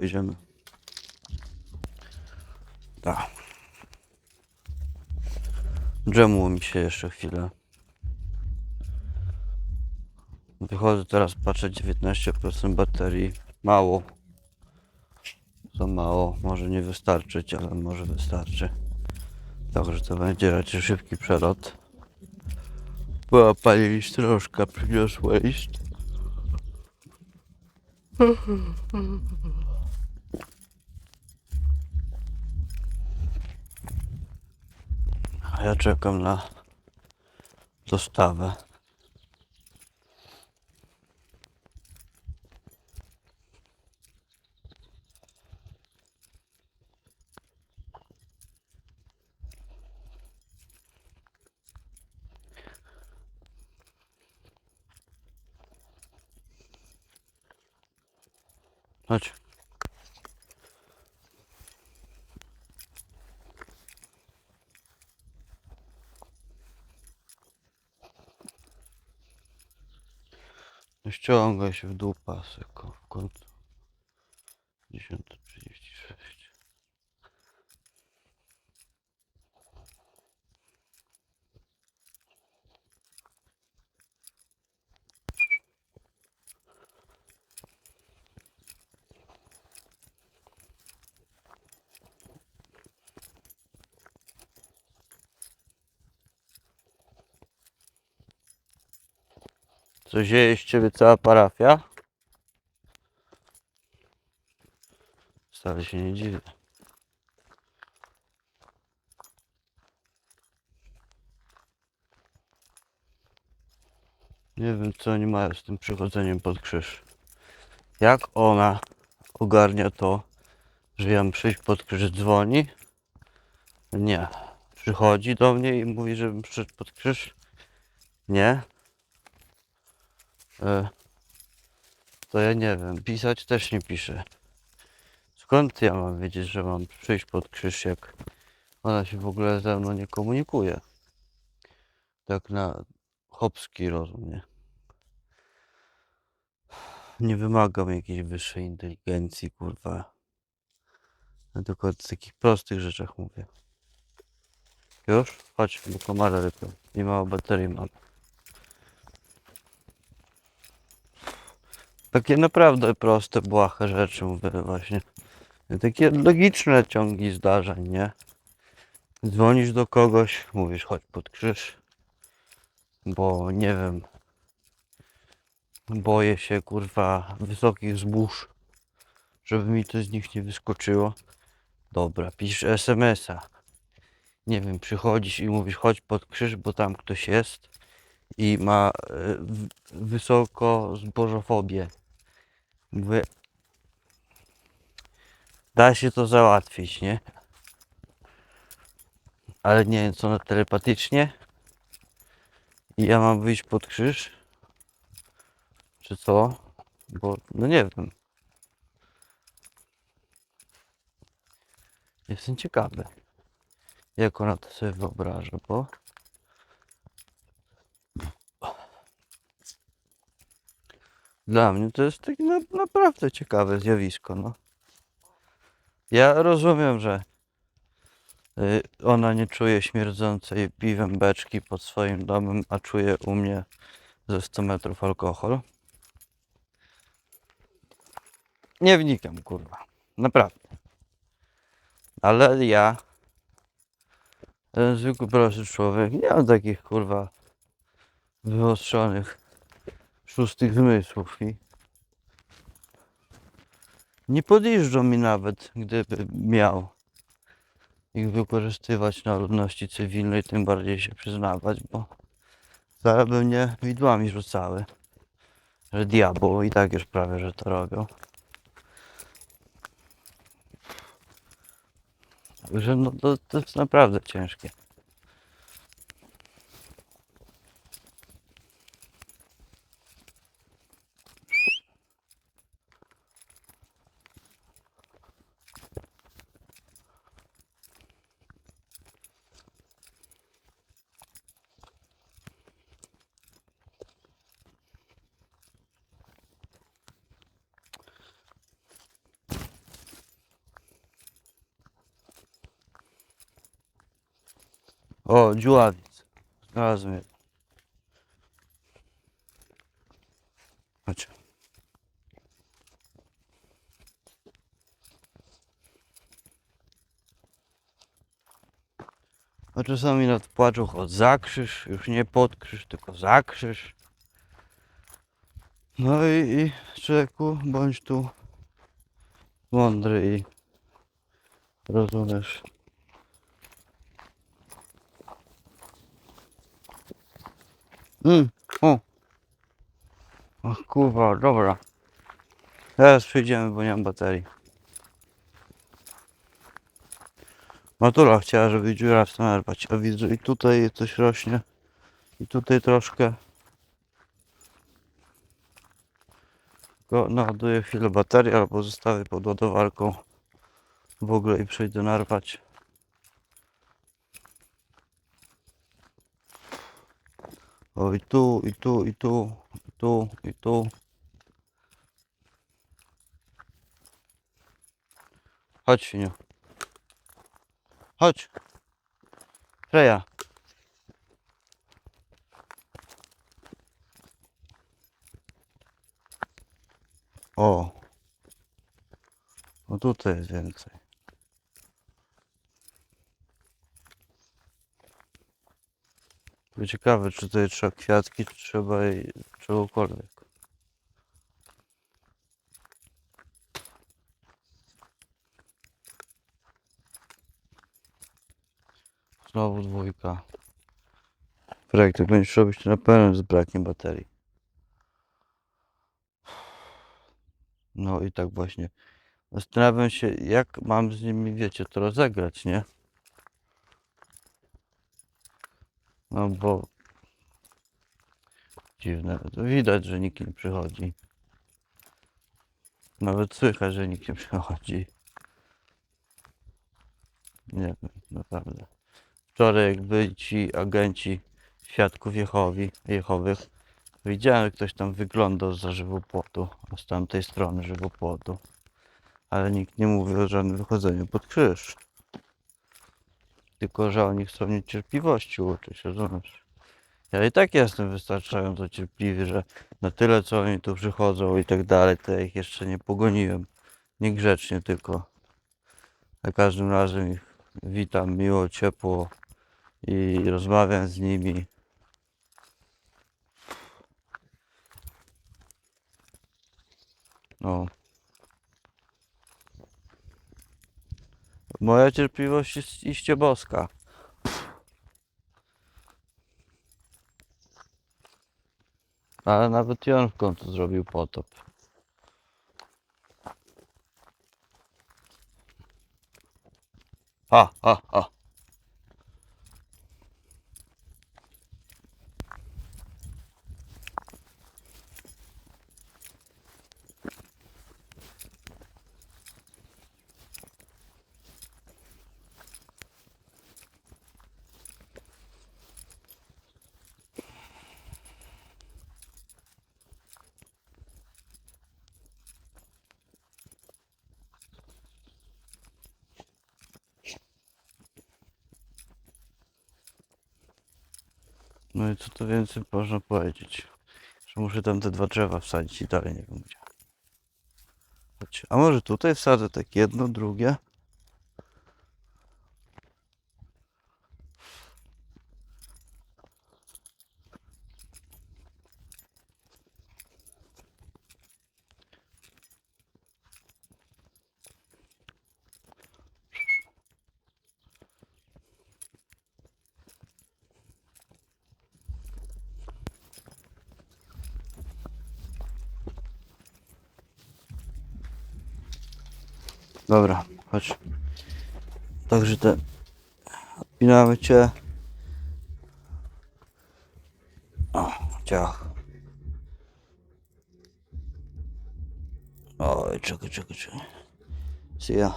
pojedziemy. Tak. Dżemło mi się jeszcze chwilę. Wychodzę teraz, patrzę 19% baterii. Mało. Za mało. Może nie wystarczyć, ale może wystarczy. Także to będzie raczej szybki przelot. Była pani listonoszka, przyniosła list. Ja czekam na dostawę. Chodź. No ściągaj się w dół pasek, w końcu. 10.36. Co dzieje z ciebie cała parafia? Wcale się nie dziwię. Nie wiem co oni mają z tym przychodzeniem pod krzyż. Jak ona ogarnia to, że ja mam przyjść pod krzyż, dzwoni? Nie. Przychodzi do mnie i mówi, żebym przyszedł pod krzyż? Nie. E, to ja nie wiem. Pisać też nie piszę. Skąd ja mam wiedzieć, że mam przyjść pod krzyż, jak ona się w ogóle ze mną nie komunikuje? Tak na chopski rozum, nie? Nie wymagam jakiejś wyższej inteligencji, kurwa. Ja tylko o takich prostych rzeczach mówię. Już? Chodź, bo komara rypią. I mało baterii mam. Takie naprawdę proste, błahe rzeczy mówię właśnie. Takie logiczne ciągi zdarzeń, nie? Dzwonisz do kogoś, mówisz chodź pod krzyż, bo nie wiem, boję się kurwa wysokich zbóż, żeby mi to z nich nie wyskoczyło. Dobra, pisz SMS-a. Nie wiem, przychodzisz i mówisz chodź pod krzyż, bo tam ktoś jest i ma w- wysoko zbożofobię. Mówię, da się to załatwić, nie? Ale nie wiem, co na telepatycznie. I ja mam wyjść pod krzyż? Czy co? Bo, no nie wiem. Jestem ciekawy, jak ona to sobie wyobraża, bo... Dla mnie to jest takie na, naprawdę ciekawe zjawisko, no. Ja rozumiem, że y, ona nie czuje śmierdzącej piwem beczki pod swoim domem, a czuje u mnie ze 100 metrów alkohol. Nie wnikam, kurwa. Naprawdę. Ale ja, ten zwykły prosty człowiek, nie mam takich, kurwa, wyostrzonych szóstych zmysłów i nie podjeżdżą mi nawet, gdyby miał ich wykorzystywać na ludności cywilnej, tym bardziej się przyznawać, bo zaraz by mnie widłami rzucały, że diabło i tak już prawie, że to robią. Także no to, to jest naprawdę ciężkie. O, dziurawiec. Znalazłem je. Chodź. A czasami nad płaczą od zakrzyż, już nie pod krzyż, tylko zakrzyż. No i, i człowieku, bądź tu mądry i rozumiesz. Mm, o. O kurwa, dobra. Teraz przejdziemy, bo nie mam baterii. Matula chciała, żeby dziura w narwać, a widzę i tutaj coś rośnie. I tutaj troszkę. Go naładuję chwilę baterii albo zostawię pod ładowarką w ogóle i przejdę narwać. O i tu, i tu, i tu, i tu, i tu. Chodź, Siniu. Chodź. Freja. O. O tutaj jest więcej. To ciekawe, czy tutaj trzeba kwiatki, czy trzeba czegokolwiek. Znowu dwójka. Projekt, jak będziesz robić to na pewno brakiem baterii. No i tak właśnie. Zastanawiam się, jak mam z nimi, wiecie, to rozegrać, nie? No bo... Dziwne. To widać, że nikt nie przychodzi. Nawet słychać, że nikt nie przychodzi. Nie wiem, naprawdę. Wczoraj jak byli ci agenci świadków Jehowi, Jehowych, widziałem, jak ktoś tam wyglądał za żywopłotu, z tamtej strony żywopłotu. Ale nikt nie mówił o żadnym wychodzeniu pod krzyż. Tylko, że oni chcą mnie cierpliwości uczyć, rozumiesz? Ja i tak jestem wystarczająco cierpliwy, że na tyle, co oni tu przychodzą i tak dalej, to ja ich jeszcze nie pogoniłem. Niegrzecznie tylko. Za każdym razem ich witam miło, ciepło i rozmawiam z nimi. No. Moja cierpliwość jest iście boska. Ale nawet i on w końcu zrobił potop. Ha, ha, ha. No i co to więcej można powiedzieć? Że muszę tam te dwa drzewa wsadzić i dalej nie wiem gdzie. A może tutaj wsadzę tak jedno, drugie? Dobra, chodź. Także te odpinamy cię. O, ciach. Oj, czekaj, czekaj, czekaj. See ya.